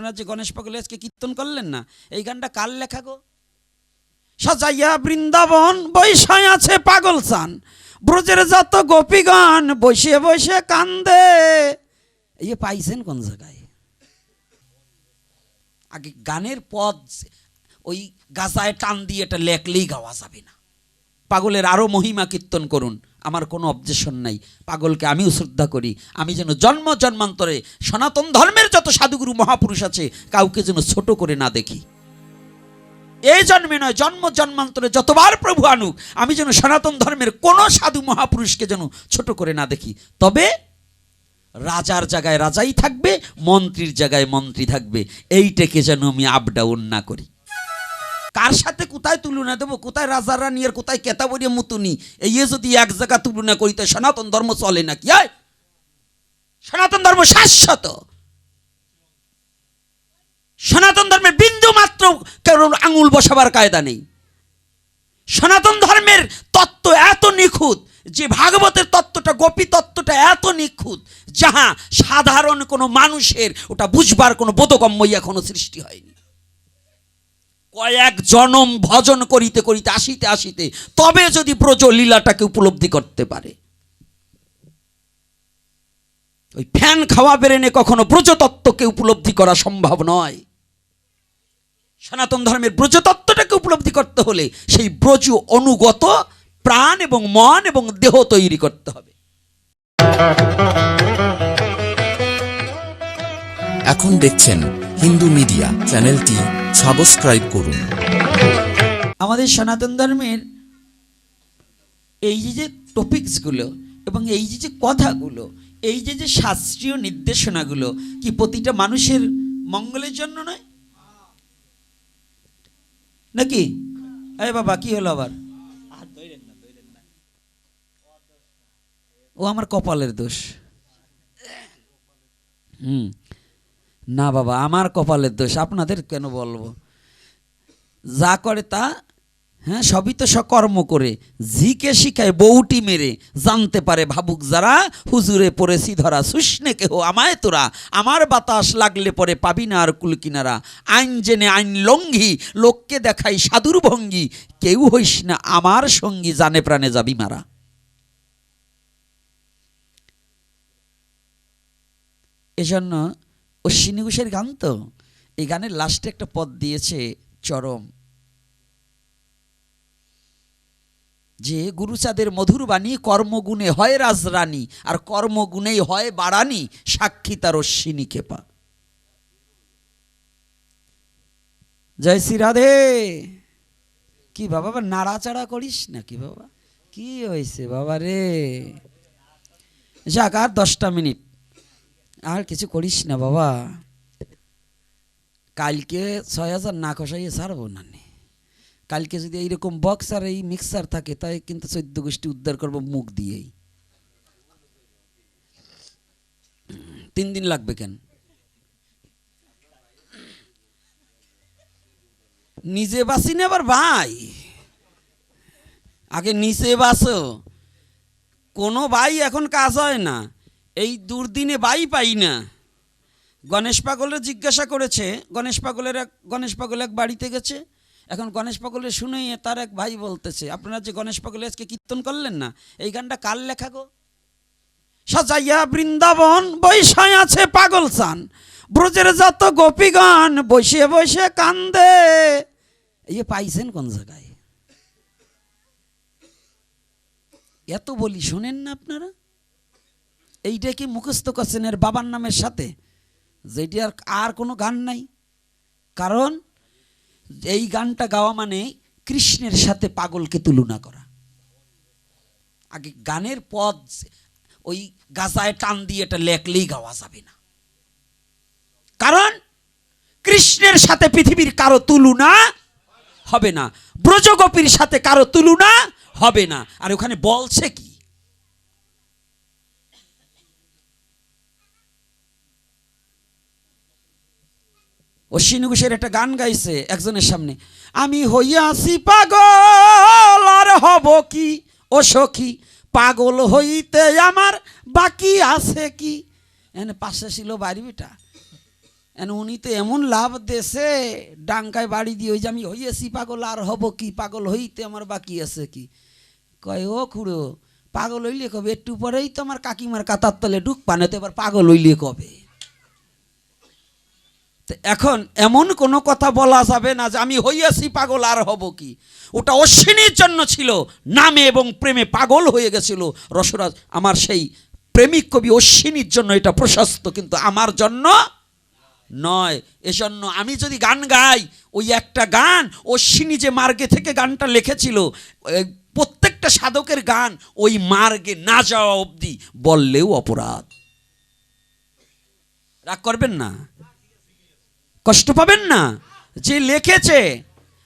আপনারা যে গণেশ পাগলে আজকে কীর্তন করলেন না, এই গানটা কার লেখা গো? সাজাইয়া বৃন্দাবন বৈশায় আছে পাগল সান, ব্রজের যত গোপীগণ বসে বসে কান্দে। এই পাইছেন কোন জায়গায়? আগে গানের পদ ওই গাজায় টান দিয়ে এটা লেখলেই গাওয়া যাবে না। পাগলের আরও মহিমা কীর্তন করুন। আমার কোনো অবজেশন নাই। পাগলকে আমিও শ্রদ্ধা করি। আমি যেন জন্ম জন্মান্তরে সনাতন ধর্মের যত সাধুগুরু মহাপুরুষ আছে, কাউকে যেন ছোট করে না দেখি। এই জন্মে নয়, জন্ম জন্মান্তরে যতবার প্রভু আনুক, আমি যেন সনাতন ধর্মের কোনো সাধু মহাপুরুষকে যেন ছোট করে না দেখি। তবে রাজার জায়গায় রাজাই থাকবে, মন্ত্রীর জায়গায় মন্ত্রী থাকবে। এইটাকে যেন আমি আপ ডাউন না করি। কার সাথে কোথায় তুলনা দেবো? কোথায় রাজা রানী আর কোথায় কেতাবরিয়া মুতুনি? এই যদি এক জায়গা তুলনা করি, তো সনাতন ধর্ম চলে নাকি? আয় সনাতন ধর্ম শাশ্বত। সনাতন ধর্মের বিন্দু মাত্র কারণ আঙুল বসাবার কায়দা নেই। সনাতন ধর্মের তত্ত্ব এত নিখুঁত যে ভাগবতের তত্ত্বটা, গোপী তত্ত্বটা এত নিখুঁত, যাহা সাধারণ কোনো মানুষের, ওটা বুঝবার কোনো বোধগম্যই এখনও সৃষ্টি হয়নি। কয়েক জনম ভজন করিতে করিতে, আসিতে আসিতে, তবে যদি ব্রজ লীলাটাকে উপলব্ধি করতে পারে। ওই ফ্যান খাওয়া বেরেনে কখনো ব্রজতত্ত্বকে উপলব্ধি করা সম্ভব নয়। সনাতন ধর্মের ব্রজতত্ত্বটাকে উপলব্ধি করতে হলে সেই ব্রজ অনুগত প্রাণ এবং মন এবং দেহ তৈরি করতে হবে। এখন দেখছেন হিন্দু মিডিয়া চ্যানেলটি সাবস্ক্রাইব করুন। আমাদের সনাতন ধর্মের এই যে যে টপিকসগুলো এবং এই যে যে কথাগুলো, এই যে যে শাস্ত্রীয় নির্দেশনাগুলো, কি প্রতিটা মানুষের মঙ্গলের জন্য নয়? নাকি? আরে বাবা, কি হলো আবার? ও আমার কপালের দোষ। হুম। না বাবা, আমার কপালের দোষ, আপনাদের কেন বলব? যা করে তা হ্যাঁ সবই তো সকর্ম করে। ঝিকে শিখায় বউটি মেরে, জানতে পারে ভাবুক যারা, হুজুরে পড়েছি ধরা শুষ্নে কেহ আমায় তোরা। আমার বাতাস লাগলে পরে পাবি না আর কুল কিনারা। আইন জেনে আইন লঙ্ঘি, লোককে দেখাই সাধুর ভঙ্গি। কেউ হইস না, আমার সঙ্গী জানে প্রাণে যাবি মারা। এজন্য অশ্বিনী ঘোষের গান তো? এই গানের লাস্টে একটা পদ দিয়েছে চরম। যে গুরুচাঁদের মধুর বাণী, কর্মগুণে হয় রাজরানী, আর কর্মগুণেই হয় বাড়ানি, সাক্ষী তার অশ্বিনী খেপা। জয় শ্রী রাধে! কি বাবা নাড়াচাড়া করিস না কি বাবা? কি হয়েছে বাবা রে? যাক, আর দশটা মিনিট। আর কিছু করিস না বাবা। কালকে ছয় হাজার না কষাইয়ে ছাড়বো না। কালকে যদি এইরকম বক্স আর এই মিক্সার থাকে, তাই কিন্তু চোদ্দ গোষ্ঠী উদ্ধার করব মুখ দিয়েই। তিন দিন লাগবে কেন? নিজে বাসি না আবার ভাই। আগে নিচে বাসো। কোনো ভাই এখন কাজ হয় না। এই দুর্দিনে বাই পাই না। গণেশ পাগলের জিজ্ঞাসা করেছে, গণেশ পাগলের এক, গণেশ পাগল এক বাড়িতে গেছে। এখন গণেশ পাগলের শুনেই তার এক ভাই বলতেছে, আপনারা যে গণেশ পাগলে আজকে কীর্তন করলেন না? এই গানটা কার লেখা গো? সাজাইয়া বৃন্দাবন বৈশায় আছে পাগল সান ব্রজের যত গোপীগণ বসে বসে কান্দে। এই পাইছেন কোন জায়গায়? এত বলি শোনেন না আপনারা? এইটা কি মুখস্থ করছেন এর বাবার নামের সাথে। যেটি আর আর কোনো গান নাই। কারণ এই গানটা গাওয়া মানে কৃষ্ণের সাথে পাগলকে তুলনা করা। আগে গানের পদ ওই গাজায় টান দিয়ে এটা লেখলেই গাওয়া যাবে না। কারণ কৃষ্ণের সাথে পৃথিবীর কারও তুলনা হবে না। ব্রজগোপীর সাথে কারও তুলনা হবে না। আর ওখানে বলছে কি? অশ্বিনী ঘোষের একটা গান গাইছে একজনের সামনে, আমি হইয়াছি পাগল, আর হব কি ও সখী? পাগল হইতে আমার বাকি আছে কি? এনে পাশে ছিল বাড়ি বেটা। এন উনি তো এমন লাভ দেশে ডাঙ্কায় বাড়ি দিয়ে ওই যে আমি হইয়াছি পাগল, আর হব কি? পাগল হইতে আমার বাকি আছে কি? কয়, ও খুড়ো, পাগল হইলে কবে? একটু পরেই তো আমার কাকিমার কাতার তলে ডুক পানে তো এবার পাগল হইলে কবে? এখন এমন কোনো কথা বলা যাবে না যে আমি হইয়াছি পাগল আর হব কি? ওটা অশ্বিনীর জন্য ছিল, নামে এবং প্রেমে পাগল হয়ে গেছিল রসরাজ। আমার সেই প্রেমিক কবি অশ্বিনীর জন্য এটা প্রশস্ত, কিন্তু আমার জন্য নয়। এজন্য আমি যদি গান গাই, ওই একটা গান অশ্বিনী যে মার্গে থেকে গানটা লিখেছিল প্রত্যেকটা সাধকের গান ওই মার্গে না যাওয়া অবধি বললেও অপরাধ। রাগ করবেন না? কষ্ট পাবেন না। যে লিখেছে,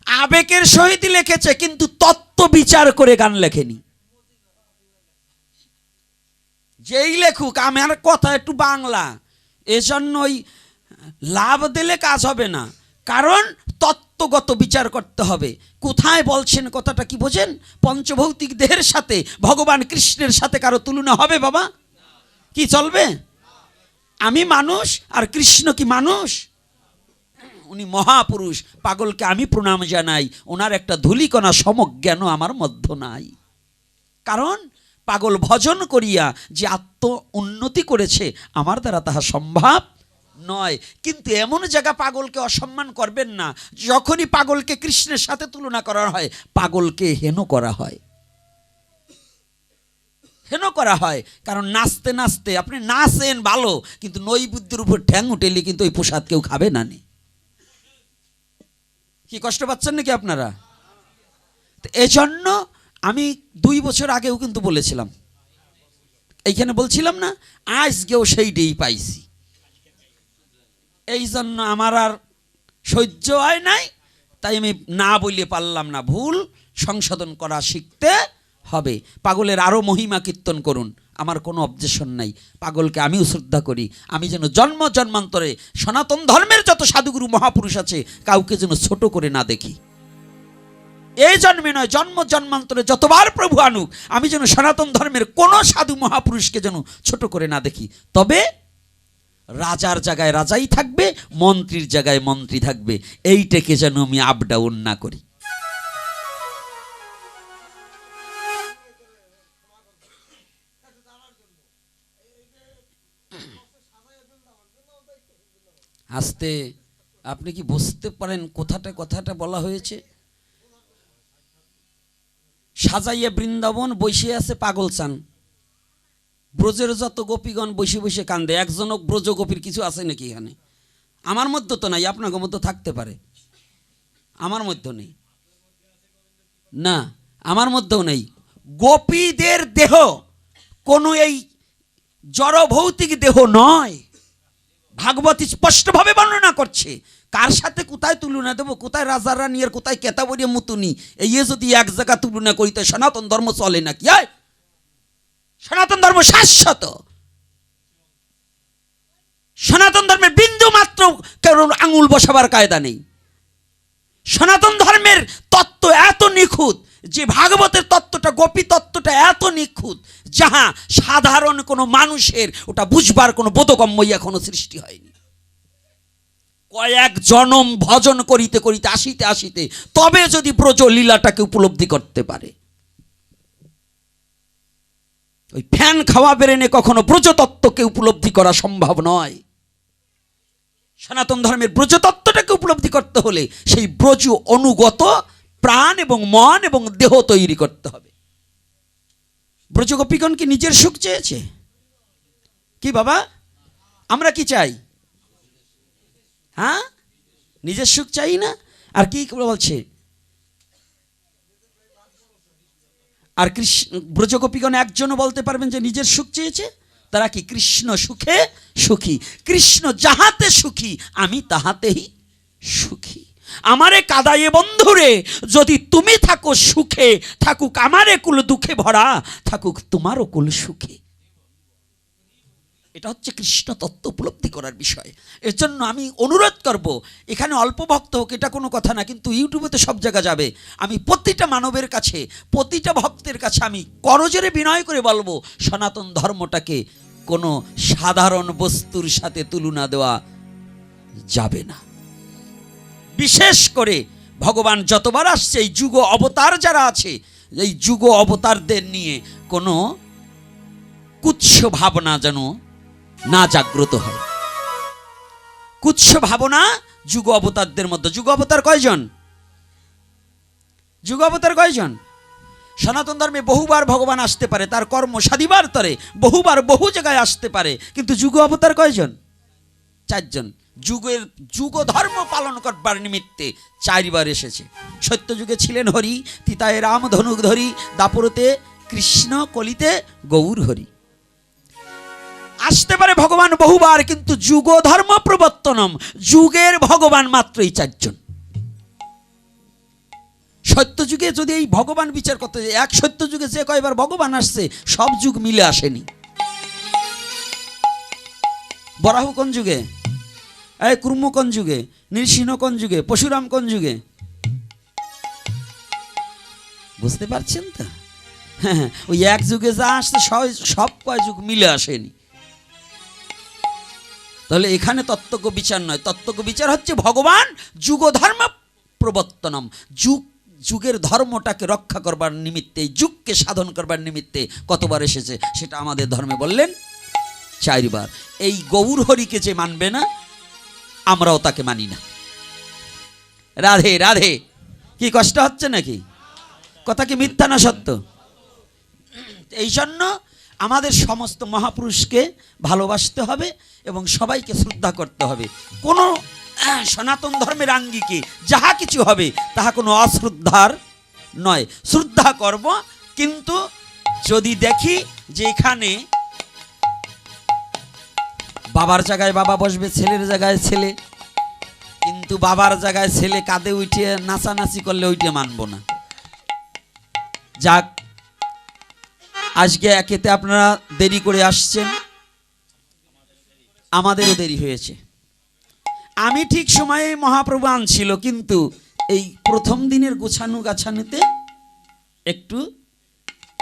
আবেগের সহিত লিখেছে, কিন্তু তত্ত্ব বিচার করে গান লেখেনি। যেই লেখুক আমার কথা একটু বাংলা। এজন্য ওই লাভ দিলে কাজ হবে না। কারণ তত্ত্বগত বিচার করতে হবে। কোথায় বলছেন কথাটা কি বোঝেন? পঞ্চভৌতিক দেহের সাথে, ভগবান কৃষ্ণের সাথে কারও তুলনা হবে বাবা? কি চলবে? আমি মানুষ আর কৃষ্ণ কি মানুষ? উনি মহাপুরুষ, পাগলকে আমি প্রণাম জানাই, ওনার একটা ধুলিকণা সমজ্ঞান আমার মধ্য নাই। কারণ পাগল ভজন করিয়া যে আত্ম উন্নতি করেছে, আমার দ্বারা তাহা সম্ভব নয়। কিন্তু এমন জায়গা পাগলকে অসম্মান করবেন না, যখনই পাগলকে কৃষ্ণের সাথে তুলনা করা হয়, পাগলকে হেন করা হয়। হেন করা হয়, কারণ নাচতে নাচতে আপনি নাচেন ভালো, কিন্তু নৈবুদ্ধির উপর ঠ্যাং উঠেলে কিন্তু ওই প্রসাদ কেউ খাবে না নে। কি কষ্ট পাচ্ছেন নাকি আপনারা? এজন্য আমি দুই বছর আগেও কিন্তু বলেছিলাম। এইখানে বলছিলাম না, আজকেও সেই ডেই পাইছি। এই জন্য আমার আর সহ্য হয় নাই, তাই আমি না বললে পারলাম না। ভুল সংশোধন করা শিখতে হবে। পাগলের আরও মহিমা কীর্তন করুন। আমার কোনো অবজেশন নাই। পাগলকে আমিও শ্রদ্ধা করি। আমি যেন জন্ম জন্মান্তরে সনাতন ধর্মের যত সাধুগুরু মহাপুরুষ আছে, কাউকে যেন ছোট করে না দেখি। এই জন্মে নয়, জন্ম জন্মান্তরে যতবার প্রভু আনুক, আমি যেন সনাতন ধর্মের কোনো সাধু মহাপুরুষকে যেন ছোট করে না দেখি। তবে রাজার জায়গায় রাজাই থাকবে, মন্ত্রীর জায়গায় মন্ত্রী থাকবে। এইটাকে যেন আমি আপ ডাউন না করি। আস্তে আপনি কি বুঝতে পারেন কোথাটা কথাটা বলা হয়েছে? সাজাইয়া বৃন্দাবন বসে আছে পাগল চান। ব্রজের যত গোপীগণ বসে বসে কান্দে, একজনক ব্রজ গোপীর কিছু আছে নাকি এখানে? আমার মধ্যে তো নাই, আপনার মধ্যে থাকতে পারে। আমার মধ্যে নেই। না, আমার মধ্যেও নেই। গোপীদের দেহ কোনো এই জড়ভৌতিক দেহ নয়। ভাগবত স্পষ্টভাবে বর্ণনা করছে। কার সাথে কোথায় তুলনা দেবো? কোথায় রাজা রানিয়ার কোথায় কেতাবরিয়া মুতুনি? এই যদি এক জায়গা তুলনা করিতে সনাতন ধর্ম চলে নাকি? হয় সনাতন ধর্ম শাশ্বত। সনাতন ধর্মের বিন্দু মাত্র কারণ আঙুল বসাবার কায়দা নেই। সনাতন ধর্মের তত্ত্ব এত নিখুঁত যে ভাগবতের তত্ত্বটা, গোপী তত্ত্বটা এত নিখুঁত, যাহা সাধারণ কোনো মানুষের, ওটা বুঝবার কোনো বোধগম্যই এখনও সৃষ্টি হয়নি। কয়েক জনম ভজন করিতে করিতে, আসিতে আসিতে, তবে যদি ব্রজ লীলাটাকে উপলব্ধি করতে পারে। ওই ফ্যান খাওয়া বেরেনে কখনো ব্রজতত্ত্বকে উপলব্ধি করা সম্ভব নয়। সনাতন ধর্মের ব্রজতত্ত্বটাকে উপলব্ধি করতে হলে সেই ব্রজ অনুগত প্রাণ এবং মন এবং দেহ তৈরি করতে হবে। ব্রজগোপীগণ কি নিজের সুখ চেয়েছে? কি বাবা? আমরা কি চাই? হ্যাঁ? নিজের সুখ চাই না? আর কি বলছে? আর কৃষ্ণ, ব্রজগোপীগণ একজনও বলতে পারবেন যে নিজের সুখ চেয়েছে? তারা কি কৃষ্ণ সুখে সুখী? কৃষ্ণ যাহাতে সুখী, আমি তাহাতেই সুখী। আমারে কাদায় কাদায়ে বন্ধুরে যদি তুমি থাকো সুখে, থাকুক আমারে কুল দুঃখে ভরা, থাকুক তোমারও কুল সুখে। এটা হচ্ছে কৃষ্ণ তত্ত্ব উপলব্ধি করার বিষয়। এর জন্য আমি অনুরোধ করব, এখানে অল্প ভক্ত হোক, এটা কোনো কথা না, কিন্তু ইউটিউবে তো সব জায়গা যাবে। আমি প্রতিটা মানবের কাছে, প্রতিটা ভক্তের কাছে আমি করজোরে বিনয় করে বলব, সনাতন ধর্মটাকে কোনো সাধারণ বস্তুর সাথে তুলনা দেওয়া যাবে না। বিশেষ করে ভগবান যতবার আসছে, এই যুগ অবতার যারা আছে, এই যুগ অবতারদের নিয়ে কোনো কুৎস ভাবনা যেন না জাগ্রত হয়। কুৎস ভাবনা যুগ অবতারদের মধ্যে। যুগ অবতার কয়জন? যুগ অবতার কয়জন? সনাতন ধর্মে বহুবার ভগবান আসতে পারে, তার কর্ম সাধিবার তরে বহুবার বহু জায়গায় আসতে পারে, কিন্তু যুগ অবতার কয়জন? চারজন। যুগের যুগ ধর্ম পালন করবার নিমিত্তে চারবার এসেছে। সত্য যুগে ছিলেন হরি তিতায় রাম ধনুক ধরি দাপরতে কৃষ্ণ কলিতে গৌর হরি। আসতে পারে ভগবান বহুবার কিন্তু যুগ ধর্ম প্রবর্তনম যুগের ভগবান মাত্রই চারজন। সত্য যুগে যদি এই ভগবান বিচার করতে যায়, এক সত্য যুগে যে কয়বার ভগবান আসছে সব যুগ মিলে আসেনি। বরাহ কোন যুগে এই কুর্ম যুগে? নৃসিংহ যুগে? পশুরাম যুগে? বুঝতে পারছেন তো? ওই এক যুগে যা আসছে, সব কয় যুগ মিলে আসেনি। তাহলে এখানে তত্ত্বজ্ঞ বিচার নয়। তত্ত্বজ্ঞ বিচার হচ্ছে ভগবান যুগ ধর্ম প্রবর্তনম। যুগ যুগের ধর্মটাকে রক্ষা করবার নিমিত্তে, যুগকে সাধন করবার নিমিত্তে কতবার এসেছে, সেটা আমাদের ধর্মে বললেন চারবার। এই গৌর হরিকে যে মানবে না আমরাও তাকে মানি না। রাধে রাধে, কি কষ্ট হচ্ছে নাকি? কথা কি মিথ্যা না সত্য? এই জন্য আমাদের সমস্ত মহাপুরুষকে ভালোবাসতে হবে এবং সবাইকে শ্রদ্ধা করতে হবে। কোনো সনাতন ধর্মের আঙ্গিকে যাহা কিছু হবে, তাহা কোনো অশ্রদ্ধার নয়। শ্রদ্ধা করব, কিন্তু যদি দেখি যে এখানে বাবার জায়গায় বাবা বসবে, ছেলের জায়গায় ছেলে। কিন্তু বাবার জায়গায় ছেলে কাঁধে উঠিয়ে নাচানাচি করলে ওইটা মানব না। যাক, আজকে একেতে আপনারা দেরি করে আসছেন। আমাদেরও দেরি হয়েছে। আমি ঠিক সময়ে মহাপ্রভু আনছিল, কিন্তু এই প্রথম দিনের গোছানো গাছানোতে একটু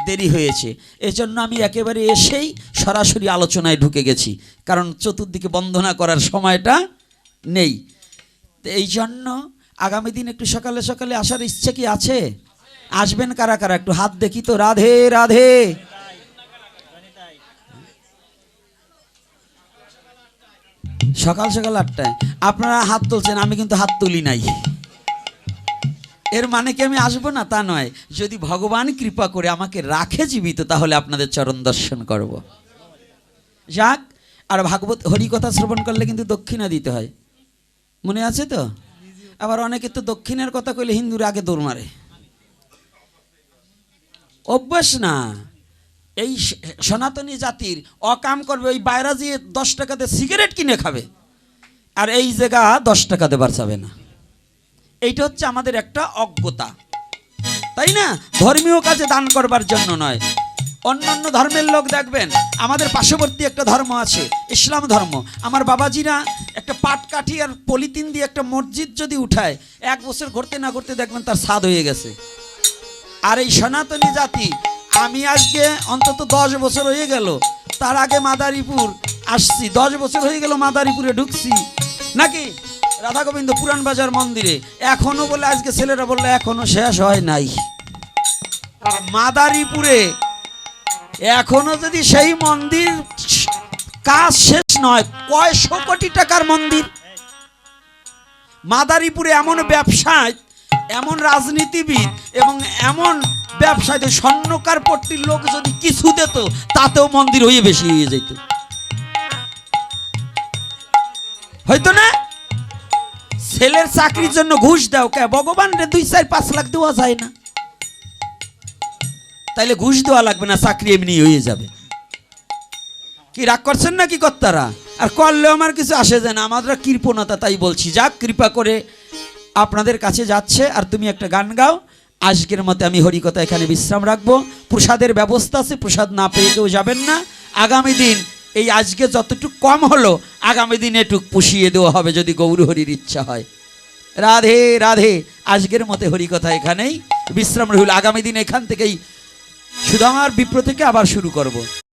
দেরি হয়েছে। এজন্য আমি একেবারে এসেই সরাসরি আলোচনায় ঢুকে গেছি। কারণ চতুর্দিকে বন্দনা করার সময়টা নেই। এই জন্য আগামী দিন একটু সকালে সকালে আসার ইচ্ছে কি আছে? আসবেন কারা কারা? একটু হাত দেখি তো। রাধে রাধে। সকাল সকাল আটটায়। আপনারা হাত তুলছেন, আমি কিন্তু হাত তুলি নাই। এর মানে কি আমি আসব না? তা নয়। যদি ভগবান কৃপা করে আমাকে রাখে জীবিত, তাহলে আপনাদের চরণ দর্শন করব। যাক, আর ভাগবত হরিকথা শ্রবণ করলে কিন্তু দক্ষিণা দিতে হয়। মনে আছে তো? আবার অনেকে তো দক্ষিণের কথা কইলে হিন্দুরা আগে দৌড় মারে। অভ্যাস না। এই সনাতনী জাতির অকাম করবে, ওই বাইরা দিয়ে দশ টাকাতে সিগারেট কিনে খাবে, আর এই জায়গা দশ টাকা দেবার যাবে না। এইটা হচ্ছে আমাদের একটা অজ্ঞতা। তাই না? ধর্মীয় কাজে দান করবার জন্য নয়। অন্যান্য ধর্মের লোক দেখবেন, আমাদের পার্শ্ববর্তী একটা ধর্ম আছে, ইসলাম ধর্ম। আমার বাবাজিরা একটা পাট কাঠি আর পলিথিন দিয়ে একটা মসজিদ যদি উঠায়, এক বছর ঘুরতে না ঘুরতে দেখবেন তার স্বাদ হয়ে গেছে। আর এই সনাতনী জাতি, আমি আজকে অন্তত দশ বছর হয়ে গেল, তার আগে মাদারীপুর আসছি। দশ বছর হয়ে গেল মাদারীপুরে ঢুকছি। নাকি? রাধা গোবিন্দ পুরাণ বাজার মন্দিরে, এখনও বলে, আজকে ছেলেরা বললে, এখনও শেষ হয় নাই। মাদারীপুরে, এখনও যদি সেই মন্দির কাজ শেষ নয়, কয়শো কোটি টাকার মন্দির। মাদারীপুরে এমন ব্যবসায়, এমন রাজনীতিবিদ এবং এমন ব্যবসায় স্বর্ণকার পট্টির লোক যদি কিছু দিত, তাতেও মন্দির হয়ে বেশি হয়ে যেত হয়তো না? ছেলের চাকরির জন্য ঘুষ দাও কে? ভগবান রে দুই, চার, পাঁচ লাখ দেওয়া যায় না। তাইলে ঘুষ দেওয়া লাগবে না, চাকরি এমনি হয়ে যাবে। কি রাগ করছেন না কি কর্তারা? আর করলেও আমার কিছু আসে যায় না আমাদের কৃপণতা তাই বলছি। যাক, কৃপা করে আপনাদের কাছে যাচ্ছে, আর তুমি একটা গান গাও। আজকের মতে আমি হরিকথা এখানে বিশ্রাম রাখব। প্রসাদের ব্যবস্থা আছে, প্রসাদ না পেয়ে কেউ যাবেন না। আগামী দিন এই আজকে যতটুকু কম হলো, আগামী দিনে এটুক পুষিয়ে দেওয়া হবে যদি গৌরহরির ইচ্ছা হয়। রাধে রাধে, আজকের মতে হরিকথা এখানেই। বিশ্রাম রহিল, আগামী দিন এখান থেকেই সুদামার বিপ্র থেকে আবার শুরু করব।